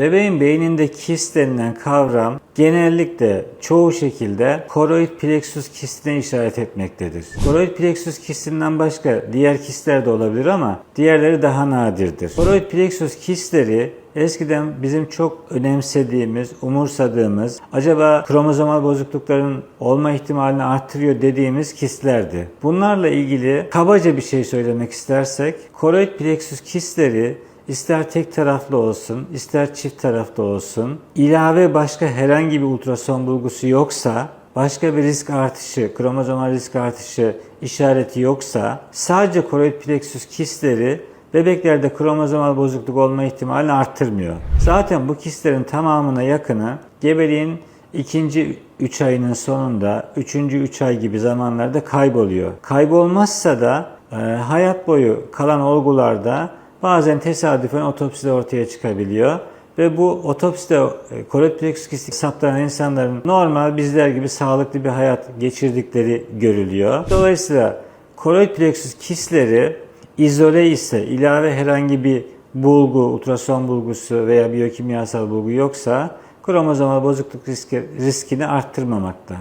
Bebeğin beyninde kist denilen kavram genellikle çoğu şekilde koroid plexus kistine işaret etmektedir. Koroid plexus kistinden başka diğer kistler de olabilir ama diğerleri daha nadirdir. Koroid plexus kistleri eskiden bizim çok önemsediğimiz, umursadığımız, acaba kromozomal bozuklukların olma ihtimalini arttırıyor dediğimiz kistlerdi. Bunlarla ilgili kabaca bir şey söylemek istersek, koroid plexus kistleri ister tek taraflı olsun, ister çift taraflı olsun, ilave başka herhangi bir ultrason bulgusu yoksa, başka bir risk artışı, kromozomal risk artışı işareti yoksa, sadece koroid plexus kistleri bebeklerde kromozomal bozukluk olma ihtimalini arttırmıyor. Zaten bu kistlerin tamamına yakını gebeliğin ikinci 3 ayının sonunda, üçüncü 3 ay gibi zamanlarda kayboluyor. Kaybolmazsa da e, hayat boyu kalan olgularda bazen tesadüfen otopside ortaya çıkabiliyor. Ve bu otopside e, koroid plexus kisti saptanan insanların normal bizler gibi sağlıklı bir hayat geçirdikleri görülüyor. Dolayısıyla koroid plexus kistleri izole ise ilave herhangi bir bulgu, ultrason bulgusu veya biyokimyasal bulgu yoksa kromozomal bozukluk riski, riskini arttırmamakta.